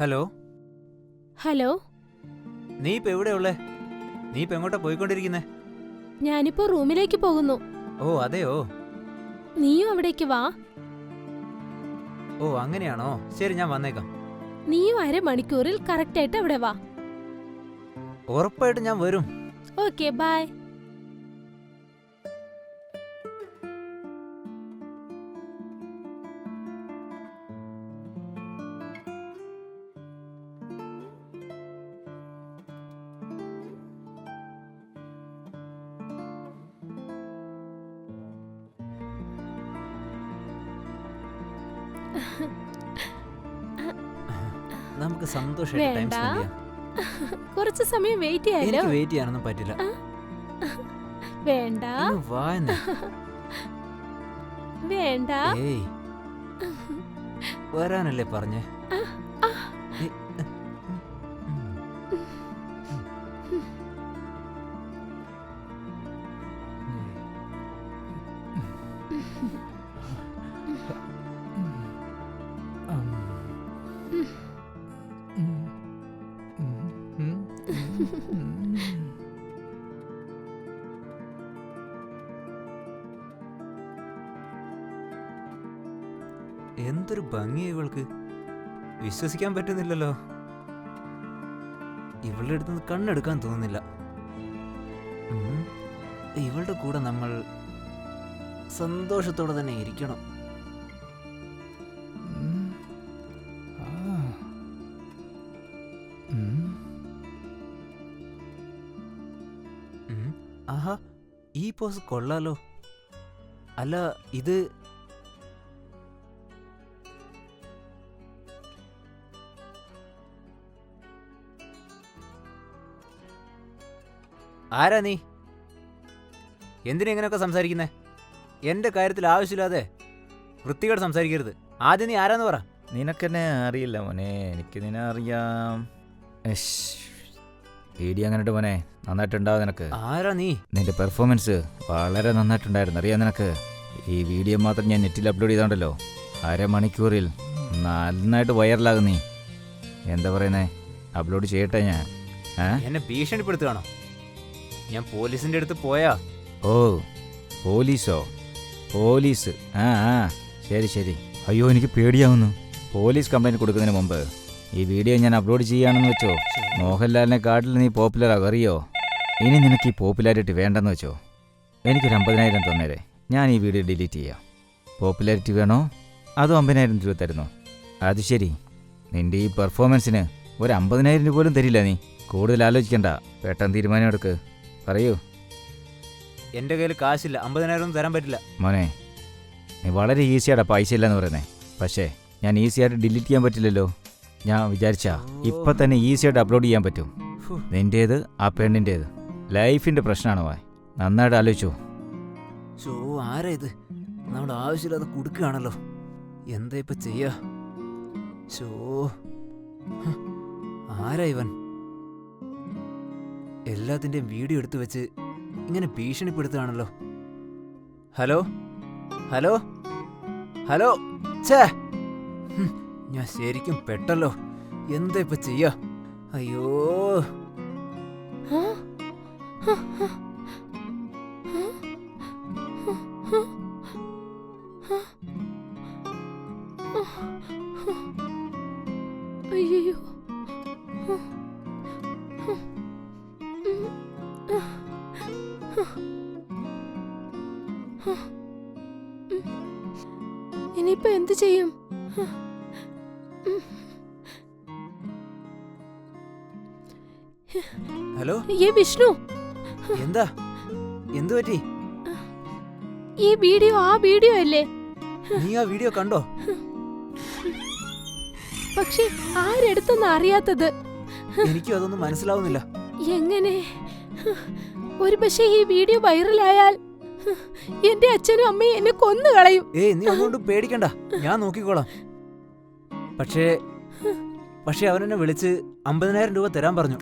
Hello? Hello? നീ ഇപ്പൊ എവിടെ ഉള്ളേ? നീ ഇപ്പൊ എങ്ങോട്ടാ പോയിക്കൊണ്ടിരിക്കുന്നേ? ഞാനിപ്പോ റൂമിലേക്ക് പോകുന്നു. ഓ അതെയോ? നീയും അവിടേക്ക് വാ. ഓ അങ്ങനെയാണോ? ശരി ഞാൻ വന്നേക്കാം. നീയും അരമണിക്കൂറിൽ കറക്റ്റായിട്ട് അവിടെ വാ. ഉറപ്പായിട്ട് ഞാൻ വരും. Okay bye. നമുക്ക് സന്തോഷമായിട്ട് ടൈം കുറച്ച് സമയം വെയിറ്റ് ചെയ്യാലോ? എനിക്ക് വെയിറ്റ് ചെയ്യാനൊന്നും പറ്റില്ല. വേണ്ട. വേണ്ട. വരാനല്ലേ പറഞ്ഞേ? ആ. എന്തൊരു ഭംഗിയാ ഇവൾക്ക്. വിശ്വസിക്കാൻ പറ്റുന്നില്ലല്ലോ. ഇവളുടെ അടുത്ത് നിന്ന് കണ്ണെടുക്കാൻ തോന്നുന്നില്ല. ഇവളുടെ കൂടെ നമ്മൾ സന്തോഷത്തോടെ തന്നെ ഇരിക്കണം. ആഹാ ഈ പോസ് കൊള്ളാലോ. അല്ല ഇത് ആരാ നീ? എന്തിനെങ്ങനെയൊക്കെ സംസാരിക്കുന്നേ? എന്റെ കാര്യത്തിൽ ആവശ്യമില്ലാതെ വൃത്തികേട് സംസാരിക്കരുത്. ആദ്യം നീ ആരാന്ന് പറ. നിനക്കെന്നെ അറിയില്ല മോനെ. എനിക്ക് നിന്നെ അറിയാം. പേടി വീഡിയോ അങ്ങനെയുണ്ട് മോനെ. നന്നായിട്ടുണ്ടാവും നിനക്ക്. ആരാ നീ? നിന്റെ പെർഫോമൻസ് വളരെ നന്നായിട്ടുണ്ടായിരുന്നു. അറിയാം നിനക്ക്. ഈ വീഡിയോ മാത്രം ഞാൻ നെറ്റിൽ അപ്ലോഡ് ചെയ്തോണ്ടല്ലോ. അരമണിക്കൂറിൽ നന്നായിട്ട് വൈറലാകും നീ. എന്താ പറയുന്നേ? അപ്ലോഡ് ചെയ്യട്ടെ ഞാൻ. എന്നെ ഭീഷണിപ്പെടുത്തുകയാണോ? ഞാൻ പോലീസിന്റെ അടുത്ത് പോയാ. ഓ പോലീസോ? പോലീസ്. ആ ആ ശരി ശരി. അയ്യോ എനിക്ക് പേടിയാവുന്നു. പോലീസ് കംപ്ലൈന്റ് കൊടുക്കുന്നതിന് മുമ്പ് ഈ വീഡിയോ ഞാൻ അപ്ലോഡ് ചെയ്യാണെന്ന് വെച്ചോ? മോഹൻലാലിനെ കാട്ടിൽ നീ പോപ്പുലർ അറിയോ ഇനി നിനക്ക് ഈ പോപ്പുലാരിറ്റി വേണ്ടെന്ന് വെച്ചോ? എനിക്കൊരു അമ്പതിനായിരം തന്നേരെ. ഞാൻ ഈ വീഡിയോ ഡിലീറ്റ് ചെയ്യാം. പോപ്പുലാരിറ്റി വേണോ? അതോ അമ്പതിനായിരം രൂപ തരുന്നു? അത് ശരി. നിന്റെ ഈ പെർഫോമൻസിന് ഒരു അമ്പതിനായിരം രൂപ പോലും തരില്ല നീ. കൂടുതൽ ആലോചിക്കണ്ട. പെട്ടെന്ന് തീരുമാനം എടുക്ക്. പറയൂ. എന്റെ കയ്യിൽ കാശില്ല. അമ്പതിനായിരം ഒന്നും തരാൻ പറ്റില്ല. മോനെ നീ വളരെ ഈസിയാടാ പൈസ ഇല്ലെന്ന് പറയുന്നേ. പക്ഷേ ഞാൻ ഈസിയായിട്ട് ഡിലീറ്റ് ചെയ്യാൻ പറ്റില്ലല്ലോ. ഞാൻ വിചാരിച്ചാ ഇപ്പം തന്നെ ഈസിയായിട്ട് അപ്ലോഡ് ചെയ്യാൻ പറ്റും. നിന്റേത് ആ പെണ്ണിന്റേത് ലൈഫിന്റെ പ്രശ്നമാണ് വാ നന്നായിട്ട് ആലോചിച്ചു. ചോ ആരാ ഇത്? നമ്മുടെ ആവശ്യമില്ലാതെ കൊടുക്കുകയാണല്ലോ. എന്താ ഇപ്പൊ ചെയ്യാ? ചോ. ആരാ ഇവൻ? എല്ലാത്തിന്റെയും വീഡിയോ എടുത്തു വെച്ച് ഇങ്ങനെ ഭീഷണിപ്പെടുത്തുകയാണല്ലോ. ഹലോ? ഹലോ? ഹലോ? ഛേ! ഞാൻ ശരിക്കും പെട്ടല്ലോ. എന്താ ഇപ്പൊ ചെയ്യാ? അയ്യോ. ഇനിയിപ്പോ എന്ത് ചെയ്യും? ഹലോ? ഏ വിഷ്ണു? എന്താ? എന്തു പറ്റി? ഈ വീഡിയോ ആ വീഡിയോ അല്ലേ? നീ ആ വീഡിയോ കണ്ടോ? പക്ഷെ ആരെടുത്തെന്ന് അറിയാത്തത്? എനിക്കും അതൊന്നും മനസ്സിലാവുന്നില്ല. എങ്ങനെ? ഒരു പക്ഷേ ഈ വീഡിയോ വൈറലായാൽ എന്റെ അച്ഛനും അമ്മയും എന്നെ കൊന്നു കളയും. ഏയ് നീ ഒന്നുകൊണ്ടും പേടിക്കണ്ട. ഞാൻ നോക്കിക്കോളാം. പക്ഷേ പക്ഷേ അവനെന്നെ വിളിച്ച് അമ്പതിനായിരം രൂപ തരാൻ പറഞ്ഞു.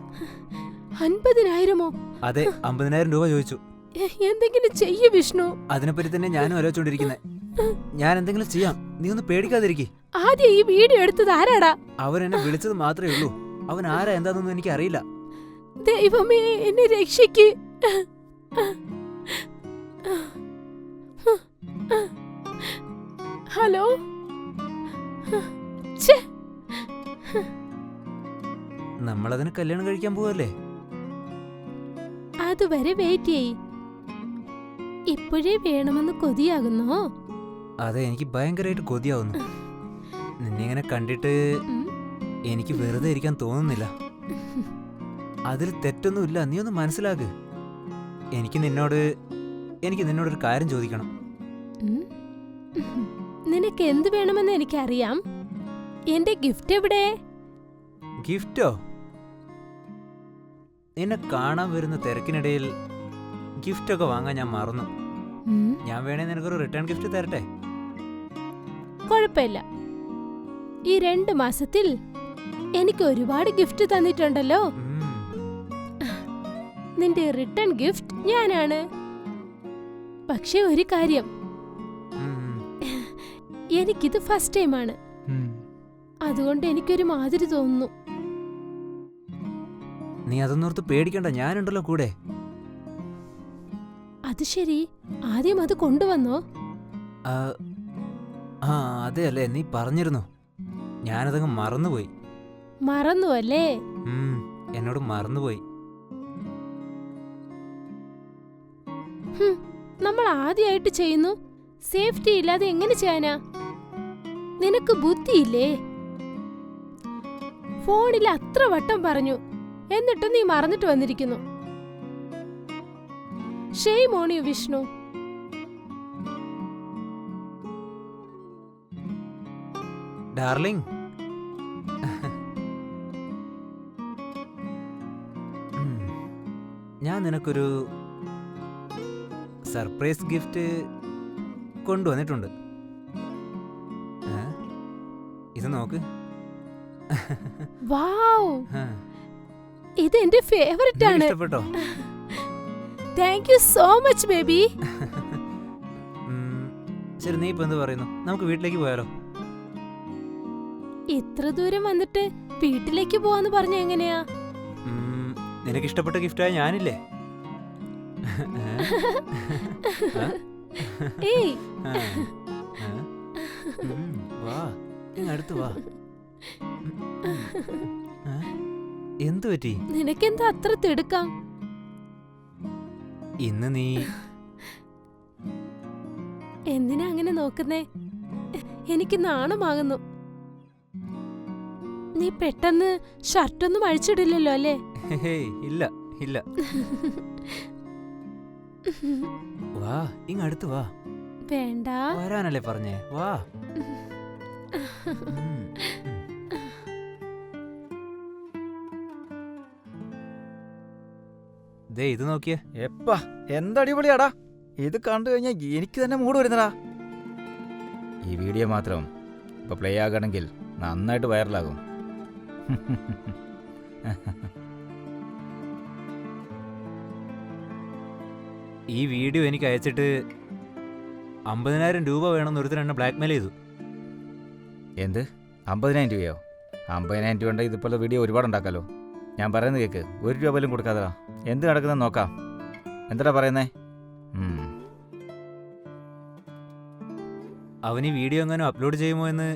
അൻപതിനായിരമോ? അതെ അമ്പതിനായിരം രൂപ ചോദിച്ചു. എന്തെങ്കിലും ചെയ്യ് വിഷ്ണു. അതിനെപ്പറ്റി തന്നെ ഞാനും ആലോചിച്ചോണ്ടിരിക്കുന്നത് ഞാൻ എന്തെങ്കിലും ചെയ്യാം. നീ ഒന്ന് പേടിക്കാതിരിക്കേ. ആദ്യം ഈ വീഡിയോ എടുത്തത് ആരാടാ? അവൻ എന്നെ വിളിച്ചത് മാത്രമേ ഉള്ളൂ. അവൻ ആരാ എന്താണെന്നൊന്നും എനിക്ക് അറിയില്ല ദൈവമേ എന്നെ രക്ഷിക്ക്. ഹലോ? നമ്മൾ നമ്മളതിന് കല്യാണം കഴിക്കാൻ പോവല്ലേ? അതുവരെ വെയിറ്റ് ചെയ് ഇപ്പോഴേ വേണമെന്ന് കൊതിയാകുന്നോ? അതെ എനിക്ക് ഭയങ്കരമായിട്ട് കൊതിയാവുന്നു. നിന്നെ ഇങ്ങനെ കണ്ടിട്ട് എനിക്ക് വെറുതെ ഇരിക്കാൻ തോന്നുന്നില്ല. അതിൽ തെറ്റൊന്നുമില്ല നീ ഒന്ന് മനസ്സിലാക്ക്. എനിക്ക് നിന്നോട് എനിക്ക് നിന്നോടൊരു കാര്യം ചോദിക്കണം. നിനക്ക് എന്ത് വേണമെന്ന് എനിക്കറിയാം. എന്റെ ഗിഫ്റ്റ് എവിടെ? ഗിഫ്റ്റോ? നിന്നെ കാണാൻ വരുന്ന തിരക്കിനിടയിൽ ഗിഫ്റ്റ് ഒക്കെ വാങ്ങാൻ ഞാൻ മറന്നു. ഞാൻ വേണേ നിനക്കൊരു റിട്ടേൺ ഗിഫ്റ്റ് തരട്ടെ? കുഴപ്പമില്ല. ഈ രണ്ട് മാസത്തിൽ എനിക്ക് ഒരുപാട് ഗിഫ്റ്റ് തന്നിട്ടുണ്ടല്ലോ. നിന്റെ റിട്ടേൺ ഗിഫ്റ്റ് ഞാനാണ്. പക്ഷെ ഒരു കാര്യം. എനിക്കിത് ഫസ്റ്റ് ടൈം ടൈമാണ് അതുകൊണ്ട് എനിക്കൊരു മാതിരി തോന്നുന്നു. നീ അതൊന്നോർത്ത് പേടിക്കണ്ട ഞാനുണ്ടല്ലോ കൂടെ. അത് ശരി. ആദ്യം അത് കൊണ്ടുവന്നോ? ആ, അതെ അല്ലേ നീ പറഞ്ഞിരുന്നു. ഞാനതങ്ങ് മറന്നുപോയി. മറന്നു അല്ലേ എന്നോട് മറന്നുപോയി. നമ്മൾ ആദ്യമായിട്ട് ചെയ്യുന്നു? സേഫ്റ്റി ഇല്ലാതെ എങ്ങനെ ചെയ്യാനാ? നിനക്ക് ബുദ്ധിയില്ലേ? ഫോണിൽ അത്ര വട്ടം പറഞ്ഞു. എന്നിട്ടും നീ മറന്നിട്ട് വന്നിരിക്കുന്നു. വിഷ്ണു ഡാർലിംഗ് ഞാൻ നിനക്കൊരു സർപ്രൈസ് ഗിഫ്റ്റ് കൊണ്ടുവന്നിട്ടുണ്ട്? ഇത് നോക്ക്. വാവ്. ആ, ഇത് എന്റെ ഫേവററ്റ് നിനക്ക് ആണ്. ഇഷ്ടപ്പെട്ടോ? Thank you so much baby ഉം, ശരി നീ ഇപ്പൊ എന്ത് പറയുന്നു? നമുക്ക് വീട്ടിലേക്ക് പോയാലോ? ഇത്ര ദൂരം വന്നിട്ട് വീട്ടിലേക്ക് പോവാന്ന് പറഞ്ഞ എങ്ങനെയാ? ഉം, നിനക്ക് ഇഷ്ടപ്പെട്ട ഗിഫ്റ്റായ ഞാനില്ലേ? ഏയ്. വാ. ഇങ്ങ് അടുത്ത് വാ. ഉം. പറ്റി? നിനക്കെന്താ അത്ര തിടുക്കാം? ഇന്ന് നീ എന്തിനാ അങ്ങനെ നോക്കുന്നേ? എനിക്ക് നാണമാകുന്നു. നീ പെട്ടെന്ന് ഷർട്ടൊന്നും അഴിച്ചിടില്ലല്ലോ അല്ലേ? ഹേയ് ഇല്ല ഇല്ല. വാ ഇങ് അടുത്ത് വാ. വേണ്ട. വരാനല്ലേ പറഞ്ഞേ? വാ. ദേ ഇത് നോക്കിയേ. എപ്പാ എന്തടിപൊളിയാടാ. ഇത് കണ്ടു കഴിഞ്ഞാൽ എനിക്ക് തന്നെ മൂട് വരുന്നടാ. ഈ വീഡിയോ മാത്രം ഇപ്പൊ പ്ലേ ആകണമെങ്കിൽ നന്നായിട്ട് വൈറലാകും ഈ വീഡിയോ എനിക്ക് അയച്ചിട്ട് അമ്പതിനായിരം രൂപ വേണമെന്ന് ഒരുത്തൻ എന്നെ ബ്ലാക്ക്മെയിൽ ചെയ്തു. എന്ത്? അമ്പതിനായിരം രൂപയോ? അമ്പതിനായിരം രൂപ ഉണ്ടെങ്കിൽ ഇതുപോലെ വീഡിയോ ഒരുപാട് ഉണ്ടാക്കാലോ. ഞാൻ പറയുന്നത് കേക്ക് ഒരു രൂപ പോലും കൊടുക്കാതെടാ. എന്ത് നടക്കുന്നത് നോക്കാം. എന്താടാ പറയുന്നേ? അവന് അവൻ ഈ വീഡിയോ എങ്ങനെ അപ്ലോഡ് ചെയ്യുമോ എന്ന്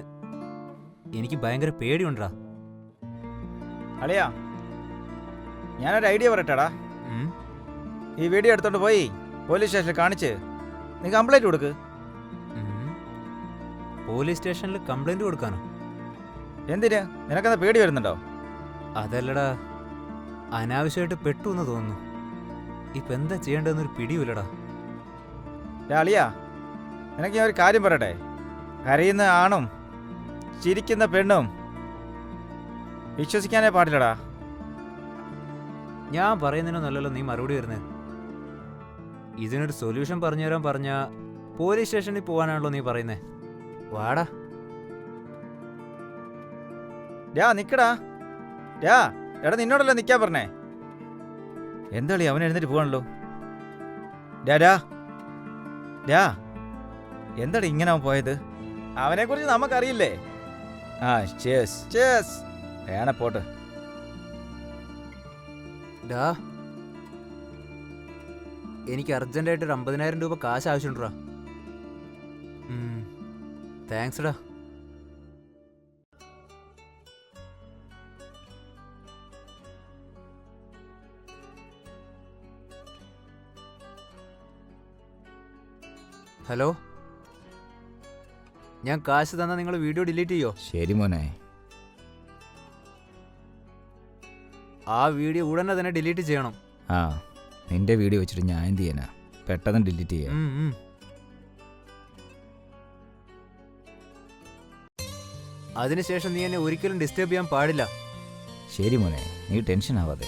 എനിക്ക് ഭയങ്കര പേടിയുണ്ടാ. അളിയാ ഞാനൊരു ഐഡിയ പറയട്ടെടാ. ഈ വീഡിയോ എടുത്തോണ്ട് പോയി. പോലീസ് സ്റ്റേഷനിൽ കാണിച്ച് നീ കംപ്ലൈന്റ് കൊടുക്ക്. പോലീസ് സ്റ്റേഷനിൽ കംപ്ലൈന്റ് കൊടുക്കാനോ? എന്തിന്? നിനക്കെന്താ പേടി വരുന്നുണ്ടോ? അതല്ലടാ അനാവശ്യമായിട്ട് പെട്ടു എന്ന് തോന്നുന്നു. ഇപ്പൊ എന്താ ചെയ്യേണ്ടതെന്നൊരു പിടിയുമില്ലടാ. അളിയാ നിനക്ക് ഞാൻ ഒരു കാര്യം പറയട്ടെ? കരയുന്ന ആണും ചിരിക്കുന്ന പെണ്ണും വിശ്വസിക്കാനേ പാടില്ലടാ. ഞാൻ പറയുന്നതിനൊന്നല്ലല്ലോ നീ മറുപടി വരുന്നത് ഇതിനൊരു സൊല്യൂഷൻ പറഞ്ഞു തരാൻ പറഞ്ഞ പോലീസ് സ്റ്റേഷനിൽ പോകാനാണല്ലോ നീ പറയുന്നേ. വാടാ. രാ നിക്കടാ. രാ എടാ നിന്നോടല്ലേ നിക്കാൻ പറഞ്ഞേ? എന്താളി അവൻ എഴുന്നേറ്റ് പോവാണല്ലോ? രാ രാ രാ എന്താടി ഇങ്ങനെ അവൻ പോയത്? അവനെ കുറിച്ച് നമുക്കറിയില്ലേ? ആ ചേസ് ചേസ് വേണ പോട്ടെ. ഡാ എനിക്ക് അർജന്റായിട്ട് ഒരു അമ്പതിനായിരം രൂപ കാശ് ആവശ്യമുണ്ടാ? താങ്ക്സ് ഡാ ഹലോ? ഞാൻ കാശ് തന്നാൽ നിങ്ങൾ വീഡിയോ ഡിലീറ്റ് ചെയ്യോ? ശരി മോനെ. ആ വീഡിയോ ഉടനെ തന്നെ ഡിലീറ്റ് ചെയ്യണം. ആ. നിന്റെ വീഡിയോ വെച്ചിട്ട് ഞാൻ എന്ത് ചെയ്യാനാ? പെട്ടെന്ന് ഡിലീറ്റ് ചെയ്യാം. അതിനുശേഷം നീ എന്നെ ഒരിക്കലും ഡിസ്റ്റർബ് ചെയ്യാൻ പാടില്ല. ശരി മോനെ നീ ടെൻഷൻ ആവാതെ.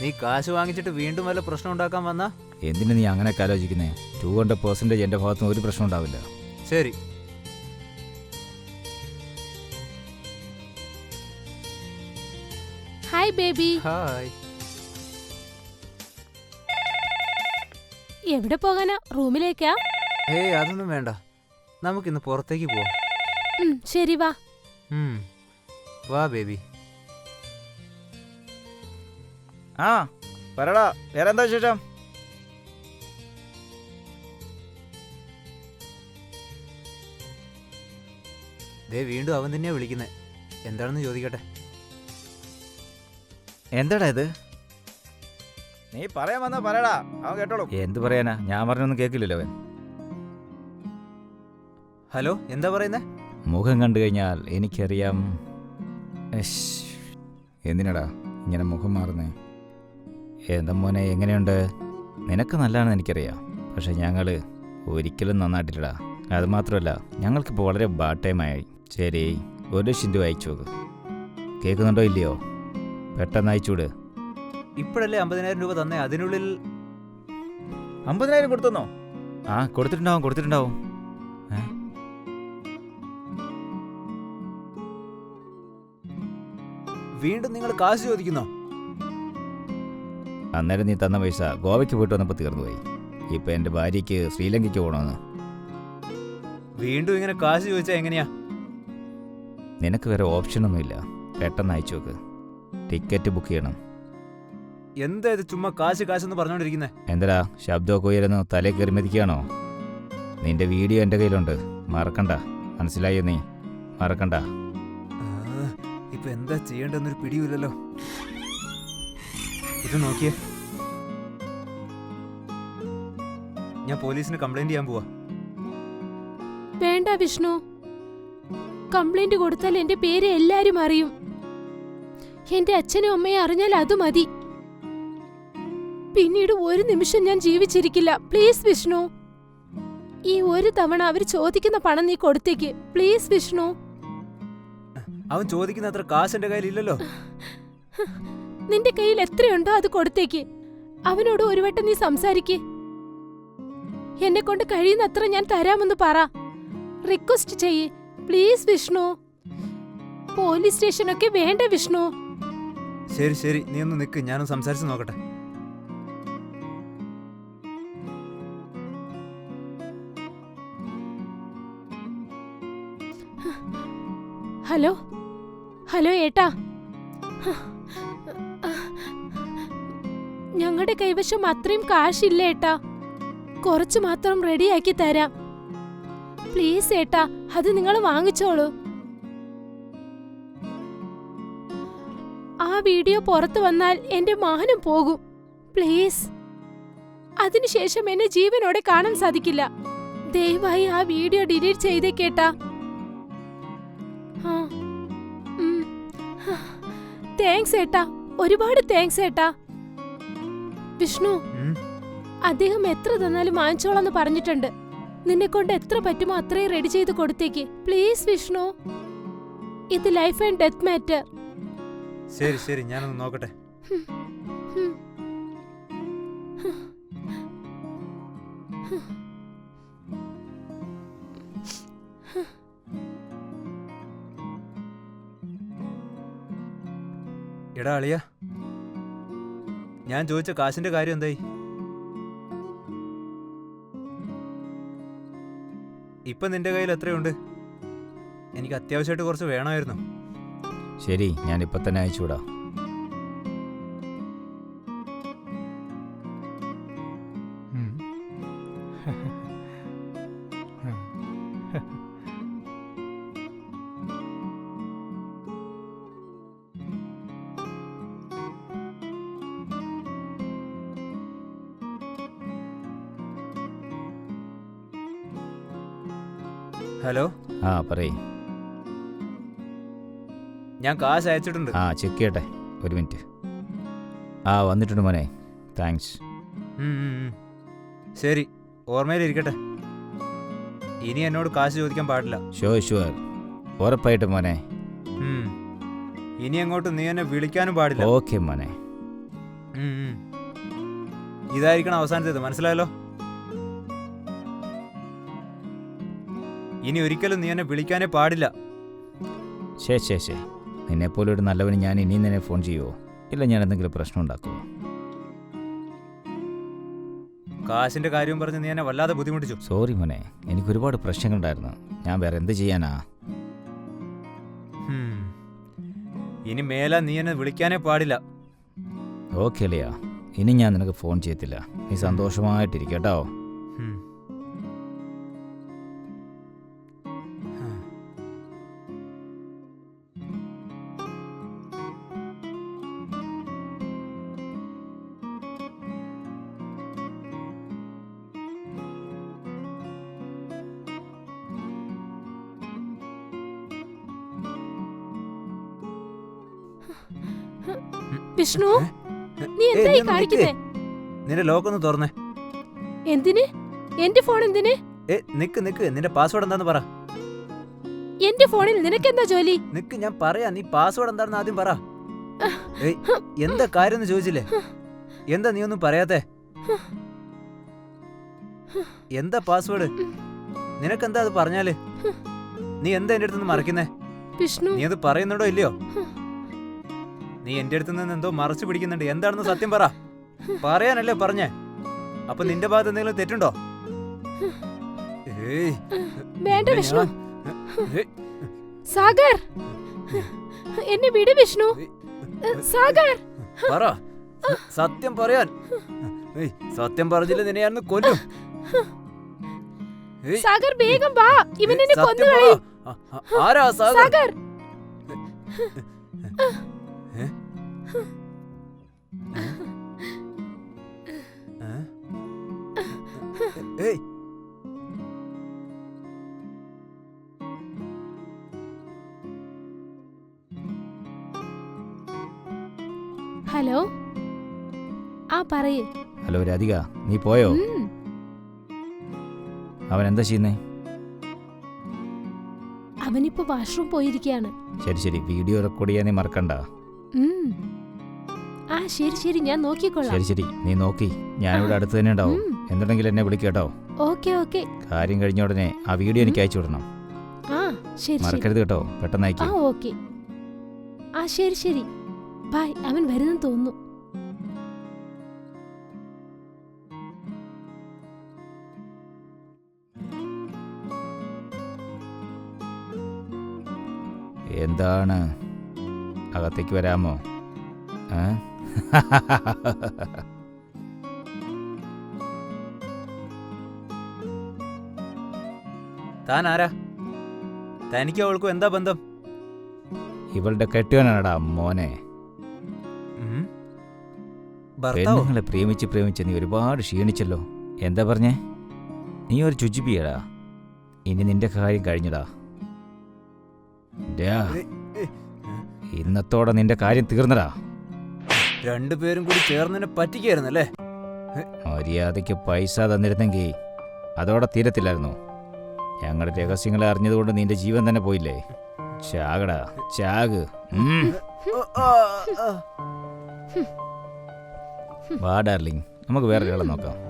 നീ കാശ് വാങ്ങിച്ചിട്ട് വീണ്ടും വല്ല പ്രശ്നം ഉണ്ടാക്കാൻ വന്ന? എന്തിനു നീ അങ്ങനെ ആലോചിക്കുന്നേ? ടു ഹൺഡ്രഡ് പെർസെന്റേജ് എന്റെ ഭാഗത്തുനിന്ന് ഒരു പ്രശ്നം ഉണ്ടാവില്ല. ശരി. ഹായ് ബേബി ഹായ് എവിടെ പോകാനാ? റൂമിലേക്കാ? ഏയ് അതൊന്നും വേണ്ട. നമുക്കിന്ന് പുറത്തേക്ക് പോവാം. ഉം, ശരി വാ. ഉം. വാ ബേബി. ആ പറടാ വേറെ എന്താ വിശേഷം? ദേ വീണ്ടും അവൻ തന്നെയാ വിളിക്കുന്നത് എന്താണെന്ന് ചോദിക്കട്ടെ. എന്താടാ ഇത്? നീ പറയാൻ വന്നാ പറയടാ. അവൻ കേട്ടോളൂ. എന്ത് പറയാനാ? ഞാൻ പറഞ്ഞൊന്നും കേൾക്കില്ലല്ലോ അവൻ. ഹലോ എന്താ പറയുന്നേ? മുഖം കണ്ടു കഴിഞ്ഞാൽ എനിക്കറിയാം. എഷ്, എന്തിനടാ ഇങ്ങനെ മുഖം മാറുന്നേ? എന്താ മോനെ എങ്ങനെയുണ്ട്? നിനക്ക് നല്ലതാണെന്ന് എനിക്കറിയാം. പക്ഷെ ഞങ്ങൾ ഒരിക്കലും നന്നായിട്ടില്ലടാ. അതുമാത്രമല്ല ഞങ്ങൾക്കിപ്പോൾ വളരെ ബാഡ് ടൈമായി ശരി ഒരു ലക്ഷം രൂപ അയച്ചു നോക്ക്. കേൾക്കുന്നുണ്ടോ ഇല്ലയോ? പെട്ടെന്ന് അയച്ചുവിട് ഇപ്പോഴല്ലേ അമ്പതിനായിരം രൂപ തന്നെ? അതിനുള്ളിൽ അമ്പതിനായിരം കൊടുത്തോ ആ കൊടുത്തിട്ടുണ്ടാവും കൊടുത്തിട്ടുണ്ടാവും? വീണ്ടും നിങ്ങൾ കാശ് ചോദിക്കുന്നോ? അന്നേരം നീ തന്ന പൈസ ഗോവയ്ക്ക് പോയിട്ട് വന്നപ്പോൾ തീർന്നുപോയി. ഇപ്പം എന്റെ ഭാര്യക്ക് ശ്രീലങ്കയ്ക്ക് പോകണമെന്ന് വീണ്ടും ഇങ്ങനെ കാശ് ചോദിച്ചാ എങ്ങനെയാ? നിനക്ക് വേറെ ഓപ്ഷനൊന്നുമില്ല. പെട്ടെന്ന് അയച്ചു നോക്ക് ടിക്കറ്റ് ബുക്ക് ചെയ്യണം. എന്താ ഇത് ചുമ്മാ കാശ് കാശെന്ന് പറഞ്ഞോണ്ടിരിക്കുന്നേ? എന്തടാ ശബ്ദമൊക്കെ ഉയരുന്നു തലേ കയറി മതിക്കുകയാണോ? നിന്റെ വീഡിയോ എന്റെ കയ്യിലുണ്ട് മറക്കണ്ട. മനസ്സിലായോ നീ? മറക്കണ്ട. ഇപ്പൊ എന്താ ചെയ്യേണ്ടെന്നൊരു പിടിയില്ലല്ലോ ഇത് നോക്കിയേ. ഞാൻ പോലീസിന് കംപ്ലൈന്റ് ചെയ്യാൻ പോവാ. വേണ്ട വിഷ്ണു. കംപ്ലൈന്റ് കൊടുത്താൽ എന്റെ പേര് എല്ലാരും അറിയും. എന്റെ അച്ഛനും അമ്മയെ അറിഞ്ഞാൽ അത് മതി. പിന്നീട് ഒരു നിമിഷം ഞാൻ ജീവിച്ചിരിക്കില്ല. പ്ലീസ് വിഷ്ണു. ഈ ഒരു തവണ അവർ ചോദിക്കുന്ന പണം നീ കൊടുത്തേക്ക്. പ്ലീസ് വിഷ്ണു. അവൻ ചോദിക്കുന്ന അത്ര കാശ് എന്റെ കയ്യിലില്ലല്ലോ. നിന്റെ കയ്യിൽ എത്രയുണ്ടോ അത് കൊടുത്തേക്ക്. അവനോട് ഒരു വട്ടം നീ സംസാരിക്ക്. എന്നെ കൊണ്ട് കഴിയുന്നത്ര ഞാൻ തരാമെന്ന് പറ. റിക്വസ്റ്റ് ചെയ്യ്. പ്ലീസ് വിഷ്ണു. പോലീസ് സ്റ്റേഷനൊക്കെ വേണ്ട വിഷ്ണു. ശരി ശരി. നീ ഒന്ന് നിൽക്ക് ഞാനൊന്ന് സംസാരിച്ച് നോക്കട്ടെ. ഹലോ? ഹലോ ഏട്ടാ. ഞങ്ങളുടെ കൈവശം അത്രയും കാശില്ല ഏട്ടാ? കുറച്ച് മാത്രം റെഡിയാക്കി തരാം. പ്ലീസ് ഏട്ടാ അത് നിങ്ങൾ വാങ്ങിച്ചോളൂ. വീഡിയോ പുറത്തു വന്നാൽ എന്റെ മാനം പോകും. പ്ലീസ്. അതിനുശേഷം എന്നെ ജീവനോടെ കാണാൻ സാധിക്കില്ല. ദയവായി ആ വീഡിയോ ഡിലീറ്റ് ചെയ്തേ കേട്ടാ. താങ്ക്സ് ഏട്ടാ. ഒരുപാട് താങ്ക്സ് ഏട്ടാ. വിഷ്ണു അദ്ദേഹം എത്ര തന്നാലും വാങ്ങിച്ചോളാന്ന് പറഞ്ഞിട്ടുണ്ട്. നിന്നെ കൊണ്ട് എത്ര പറ്റുമോ അത്രയും റെഡി ചെയ്ത് കൊടുത്തേക്ക്. പ്ലീസ് വിഷ്ണു. ഇത് ലൈഫ് ആൻഡ് ഡെത്ത് മാറ്റർ. ശരി ശരി ഞാനൊന്ന് നോക്കട്ടെ. എടാ അളിയ. ഞാൻ ചോദിച്ച കാശിന്റെ കാര്യം എന്തായി? ഇപ്പൊ നിന്റെ കയ്യിൽ എത്രയുണ്ട്? എനിക്ക് അത്യാവശ്യമായിട്ട് കുറച്ച് വേണമായിരുന്നു. ശരി ഞാൻ ഇപ്പം തന്നെ അയച്ചുവിടാം ഹലോ? ആ പറയ്. ഞാൻ കാശ് അയച്ചിട്ടുണ്ട്. ആ ചെക്ക് ചെയ്യട്ടെ. ഒരു മിനിറ്റ് ആ വന്നിട്ടുണ്ട് മോനെ. താങ്ക്സ് ഉം, ഉം, ഉം. ശരി ഓർമ്മയിലിരിക്കട്ടെ. ഇനി എന്നോട് കാശ് ചോദിക്കാൻ പാടില്ല. ഷോ ഷുവർ ഉറപ്പായിട്ട് മോനെ. ഉം. ഇനി അങ്ങോട്ട് നീ എന്നെ വിളിക്കാനും പാടില്ല. ഓക്കെ മോനെ. ഉം, ഉം. ഇതായിരിക്കണം അവസാനത്തേത് മനസ്സിലായല്ലോ? ഇനി ഒരിക്കലും നീ എന്നെ വിളിക്കാനേ പാടില്ല. ശേ ശേ ശേ. നിന്നെപ്പോലെ ഒരു നല്ലവന് ഞാൻ ഇനിയും നിന്നെ ഫോൺ ചെയ്യുമോ ഇല്ല ഞാൻ എന്തെങ്കിലും പ്രശ്നം ഉണ്ടാക്കുമോ കാശിന്റെ കാര്യം പറഞ്ഞ് നീ എന്നെ വല്ലാതെ ബുദ്ധിമുട്ടിച്ചു. സോറി മോനെ എനിക്ക് ഒരുപാട് പ്രശ്നങ്ങളുണ്ടായിരുന്നു. ഞാൻ വേറെ എന്ത് ചെയ്യാനാ? ഇനി മേല നീ എന്നെ വിളിക്കാനേ പാടില്ല. ഓക്കെ അല്ലയാ ഇനി ഞാൻ നിനക്ക് ഫോൺ ചെയ്യത്തില്ല. നീ സന്തോഷമായിട്ടിരിക്കും വിഷ്ണു നീ എന്താ ഈ കാണിക്കുന്നേ? നിന്റെ ലോക്കൊന്ന് തുറന്നേ. എന്തിന്? എന്റെ ഫോൺ എന്തിന്? ഏ നിക്ക് നിക്ക്. നിന്റെ പാസ്വേഡ് എന്താന്ന് പറ. എന്റെ ഫോണിൽ നിനക്കെന്താ ജോലി? നിക്ക് ഞാൻ പറയാ. നീ പാസ്വേഡ് എന്താണെന്ന് ആദ്യം പറ. ഏയ് എന്താ കാര്യം എന്ന് ചോദിച്ചില്ലേ? എന്താ നീ ഒന്നും പറയാത്തെ? എന്താ പാസ്വേഡ് നിനക്കെന്താ അത് പറഞ്ഞാൽ? നീ എന്താ എന്റെ അടുത്ത് മറക്കുന്നേ? വിഷ്ണു. നീ അത് പറയുന്നുണ്ടോ ഇല്ലയോ? നീ എന്റെ അടുത്ത് നിന്ന് എന്തോ മറച്ചു പിടിക്കുന്നുണ്ട്. എന്താണെന്ന് സത്യം പറ. പറയാനല്ലേ പറഞ്ഞേ. അപ്പൊ നിന്റെ ഭാഗത്ത് എന്തെങ്കിലും തെറ്റുണ്ടോ? വേണ്ട വിഷ്ണു. സാഗർ. എന്നെ വിട് വിഷ്ണു. സാഗർ. പറ. സത്യം പറയാൻ. സത്യം പറഞ്ഞില്ല നിന്നെ ഞാൻ കൊല്ലും? സാഗർ വേഗം വാ. ഇവൻ എന്നെ കൊന്നു ആരാ സാഗർ? സാഗർ? ഏയ്. ഹലോ? ആ പറയ്. ഹലോ രാധിക. നീ പോയോ? ഉം, അവൻ എന്താ ചെയ്യുന്നേ? അവനിപ്പോ വാഷ്റൂം പോയിരിക്കയാണ്. ശരി ശരി. വീഡിയോ റെക്കോർഡ് ചെയ്യാനേ മറക്കണ്ട. ഉം. ആ ശരി ശരി ഞാൻ നോക്കിക്കോളാം ശരി ശരി. നീ നോക്കി. ഞാൻ ഞാനിവിടെ അടുത്ത് തന്നെ ഉണ്ടാവും. ഉം. എന്നെ വിളിക്ക് കേട്ടോ. Okay okay. കാര്യം കഴിഞ്ഞ ഉടനെ ആ വീഡിയോ എനിക്ക് അയച്ചു വിടണം. ആ ശരി ശരി. മറക്കരുത് കേട്ടോ. പെട്ടെന്ന് ആ ഓക്കേ. ഓക്കെ ആ ശരി ശരി. ബൈ അവൻ വരുന്നെന്ന് തോന്നുന്നു. എന്താണ്? അകത്തേക്ക് വരാമോ? ഏ? താൻ ആരാ? തനിക്ക് അവൾക്കും എന്താ ബന്ധം? ഇവളുടെ കെട്ടിയവനാടാ മോനെ? ഭർത്താവോ? പെണ്ണുങ്ങളെ പ്രേമിച്ച് പ്രേമിച്ച് നീ ഒരുപാട് ക്ഷീണിച്ചല്ലോ. എന്താ പറഞ്ഞേ? നീ ഒരു ചുജിപ്പിയടാ ഇനി നിന്റെ കാര്യം കഴിഞ്ഞടാ. ഡാ, ഇന്നത്തോടെ നിന്റെ കാര്യം തീർന്നടാ. രണ്ടുപേരും കൂടി ചേർന്നതിനെ പറ്റിക്കായിരുന്നല്ലേ? മര്യാദയ്ക്ക് പൈസ തന്നിരുന്നെങ്കിൽ അതോടെ തീരത്തില്ലായിരുന്നു. ഞങ്ങളുടെ രഹസ്യങ്ങളെ അറിഞ്ഞതുകൊണ്ട് നിന്റെ ജീവൻ തന്നെ പോയില്ലേ? ചാകടാ ചാക്. വാ ഡാർലിംഗ്. നമുക്ക് വേറെ ഒരാളെ നോക്കാം.